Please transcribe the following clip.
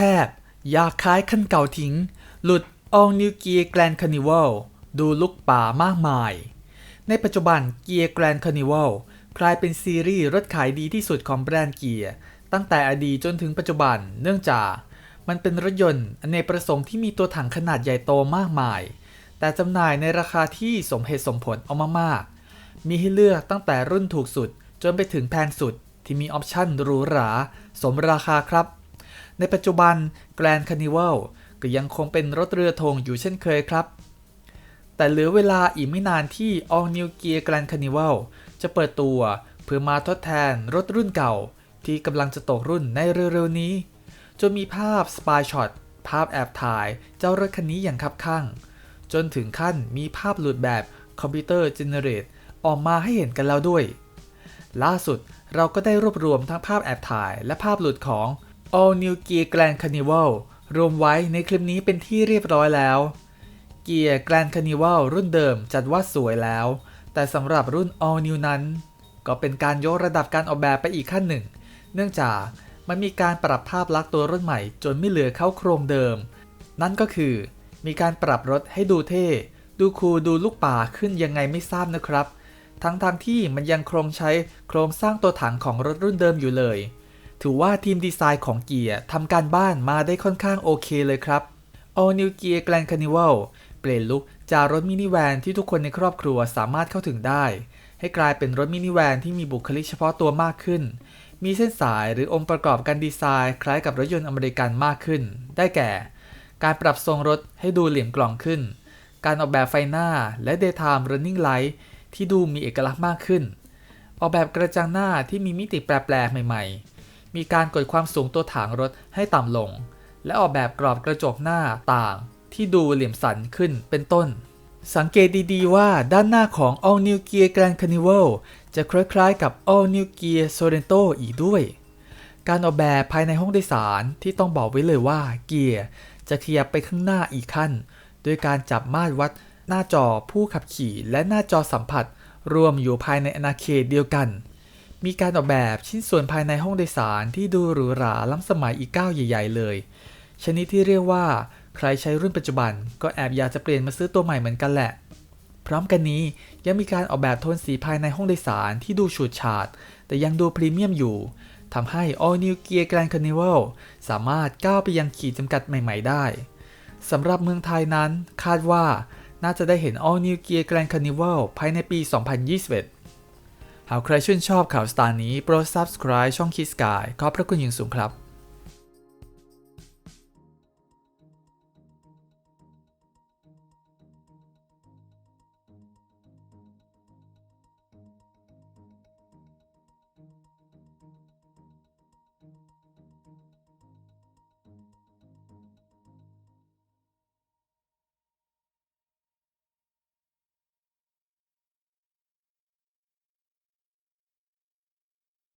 ทบอยากขายคันเก่าทิ้ง หลุด All New Gear Grand Carnival ดูลุกป่ามากมาย ในปัจจุบัน Gear Grand Carnival กลายเป็นซีรีส์รถขายดีที่สุดของแบรนด์เกียร์ตั้งแต่อดีตจนถึงปัจจุบันเนื่องจาก มันเป็นรถยนต์อเนกประสงค์ที่มีตัวถังขนาดใหญ่โตมากมาย แต่จำหน่ายในราคาที่สมเหตุสมผลเอามากๆ มีให้เลือกตั้งแต่รุ่นถูกสุดจนไปถึงแพงสุดที่มีออปชั่นหรูหรา สมราคาครับ ในปัจจุบัน Grand Carnival ก็ยังคงเป็นรถเรือธงอยู่เช่นเคยครับ แต่เหลือเวลาอีกไม่นานที่ All New Gear Grand Carnival จะเปิดตัวเพื่อมาทดแทนรถรุ่นเก่า ที่กำลังจะตกรุ่นในเร็วๆนี้ จนมีภาพสปายช็อตภาพแอบถ่ายเจ้ารถคันนี้อย่างคับข้าง จนถึงขั้นมีภาพหลุดแบบคอมพิวเตอร์เจเนเรตออกมาให้เห็นกันแล้วด้วย ล่าสุดเราก็ได้รวบรวมทั้งภาพแอบถ่ายและภาพหลุดของ All New Gear Grand Carnival รวมไว้ในคลิปนี้เป็นที่เรียบร้อยแล้ว เกียร์ Grand Carnival รุ่นเดิมจัดว่าสวยแล้ว แต่สำหรับรุ่น All New นั้น ก็เป็นการยกระดับการออกแบบไปอีกขั้นหนึ่ง เนื่องจากมันมีการปรับภาพลักษณ์ตัวรถใหม่จนไม่เหลือเข้าโครงเดิม นั่นก็คือ มีการปรับรถให้ดูเท่ ดูคูลดูลูกป่าขึ้นยังไงไม่ทราบนะครับ ทั้งทางๆที่มันยังคงใช้โครงสร้างตัวถังของรถรุ่นเดิมอยู่เลย ถือว่าทีมดีไซน์ของเกียร์ทำการบ้านมาได้ค่อนข้างโอเคเลยครับ All New Gear Grand Carnival เปลี่ยนลุคจากรถมินิแวนที่ทุกคนในครอบครัวสามารถเข้าถึงได้ ให้กลายเป็นรถมินิแวนที่มีบุคลิกเฉพาะตัวมากขึ้น มีเส้นสายหรือองค์ประกอบการดีไซน์ คล้ายกับรถยนต์อเมริกันมากขึ้น ได้แก่ การปรับทรงรถให้ดูเหลี่ยมกล่องขึ้น การออกแบบไฟหน้าและ Daytime Running Light ที่ดูมีเอกลักษณ์มากขึ้น ออกแบบกระจังหน้าที่มีมิติแปลกๆใหม่ๆ มีการกดความสูงตัวถังรถให้ต่ำลง และออกแบบกรอบกระจกหน้าต่างที่ดูเหลี่ยมสันขึ้นเป็นต้น สังเกตดีๆว่าด้านหน้าของ All New Gear Grand Carnival จะคล้ายๆกับ All New Gear Sorento อีกด้วย การออกแบบภายในห้องโดยสารที่ต้องบอกไว้เลยว่าเกียร์จะขยับไปข้างหน้าอีกขั้น โดยการจับมาตรวัดหน้าจอผู้ขับขี่และหน้าจอสัมผัส รวมอยู่ภายในอาณาเขตเดียวกัน มีการออกแบบชิ้นส่วนภายในห้องโดยสารที่ดูหรูหราล้ำสมัยอีกก้าวใหญ่ ๆ เลย ชนิดที่เรียกว่า ใครใช้รุ่นปัจจุบัน ก็แอบอยากจะเปลี่ยนมาซื้อตัวใหม่เหมือนกันแหละ พร้อมกันนี้ยังมีการออกแบบโทนสีภายในห้องโดยสารที่ดูฉูดฉาด แต่ยังดูพรีเมียมอยู่ทำให้ All New Gear Grand Carnival สามารถก้าวไปยังขีดจำกัดใหม่ ๆ ได้สำหรับเมืองไทยนั้นคาดว่าน่าจะได้เห็น All New Gear Grand Carnival ภายในปี 2021 หากใครชื่นชอบข่าวสตาร์นี้โปรด subscribe ช่องคิสกายขอบพระคุณอย่างสูงครับ